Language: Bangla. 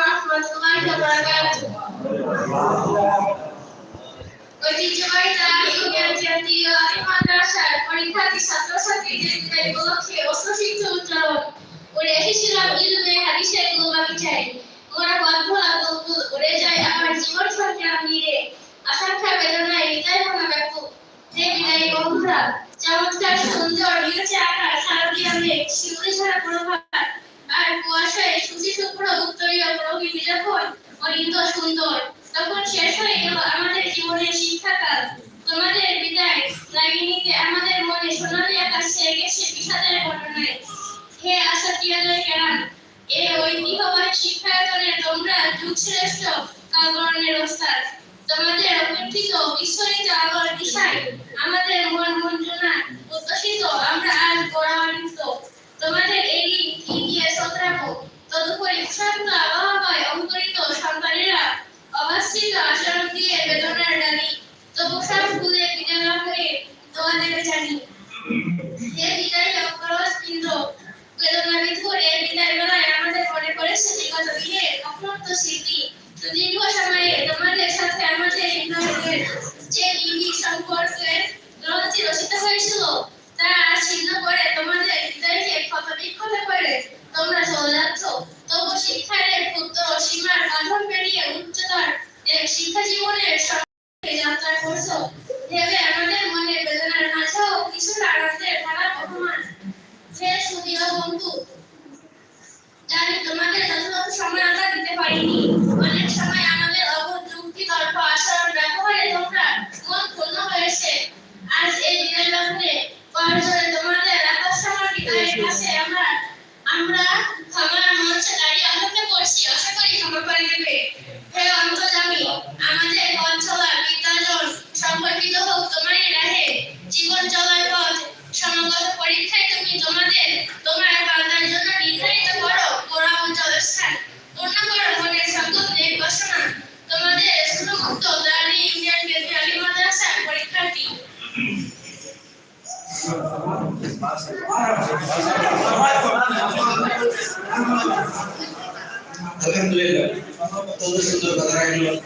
রহমতুল্লাহি ওয়া বারাকাতুহু ঐতিহ্যবাহী তারাবি জাতীয় আলিম মাদ্রাসার পরীক্ষার্থী ছাত্রছাত্রীদের বিদায় উপলক্ষে অশ্রুসিক্ত উচ্চারণ করে এসেছিলাম ইলমে হাদিসের গোলামিটাই মোরা বন্ধুরা বুলবুল উড়ে যায় আমার জীবন সংগ্রাম নিয়ে আকাঙ্ক্ষা বেদনায় হৃদয় ভাঙা ব্যাপক যে বিদায়ী বন্ধুরা, চমৎকার, সুন্দর নীলচে আকাশ, শারদীয় মেঘ, শিউলি ছাড়া প্রভাত আর কুয়াশায় সুচি শুভ্র উত্তরীয় প্রকৃতি যখন অনিন্দ সুন্দর। তখন শেষ হয়ে গেল আমাদের জীবনের শিক্ষাকাল। তোমাদের বিদায় লাগিনীতে আমাদের মনে সোনালি আকাশ গেছে বিষাদের ঘটনায় হে আশা টিয়াদের কেরান এ ঐতিহ্যবাহী শিক্ষায়তনের তোমরা যুগ শ্রেষ্ঠ কালবরণের ওস্তাদ। তোমাদের অপেক্ষিত বিস্ফোরিত আলোর দিশায় আমাদের মন মঞ্জনা উদ্দেশিত আমরা আজ গৌরবান্বিত তোমাদের এই দিয়ে শ্রদ্ধাবো তদুপরি উৎসাহিত আবহাওয়ায় অঙ্কুরিত সন্তানেরা অবাস্থিত আচরণ দিয়ে বেদনার ডালি। তবু সব ভুলে লাভ হয়ে দেবে জানি। হে বিদায় অপরস কেন্দ্র বেদনা বিধুর এই বিদায় বেলায় আমাদের মনে পড়েছে বিগত দিনের অক্লান্ত স্মৃতি। সুদীর্ঘ সময়ে তোমাদের সম্পর্কের গ্রন্থি রচিত হয়েছিল। তা ছিন্ন করে তোমাদের হৃদয়কে ক্ষত বিক্ষত করে। তোমরা চলে তবু শিক্ষার এক ক্ষুদ্র সীমার বাঁধন পেরিয়ে উচ্চতর এক শিক্ষা জীবনের সঙ্গে যাত্রা করছ। ভেবে আমাদের মনে বেদনার মাঝেও কিছুটা আনন্দের ধারা বহমান হে সুদীয় বন্ধু, জানি তোমাদের যথাযথ সময় আমরা দিতে পারিনি অনেক সময় আমাদের অবুধ যুক্তি তর্ক আচরণ ব্যবহারে তোমরা মন ক্ষুণ্ণ হয়েছে আজ এই দিনের দাঁড়িয়ে অপেক্ষা করছি আশা করি ক্ষমা করে নেবে হে অন্তর্জামী আমাদের পথ চলা বিদ্যার্জন সম্পর্কিত হোক তোমারই রাহে জীবন চলার পথ সমাগত পরীক্ষায় তুমি তোমাদের Alhamdulillah. Todos los padres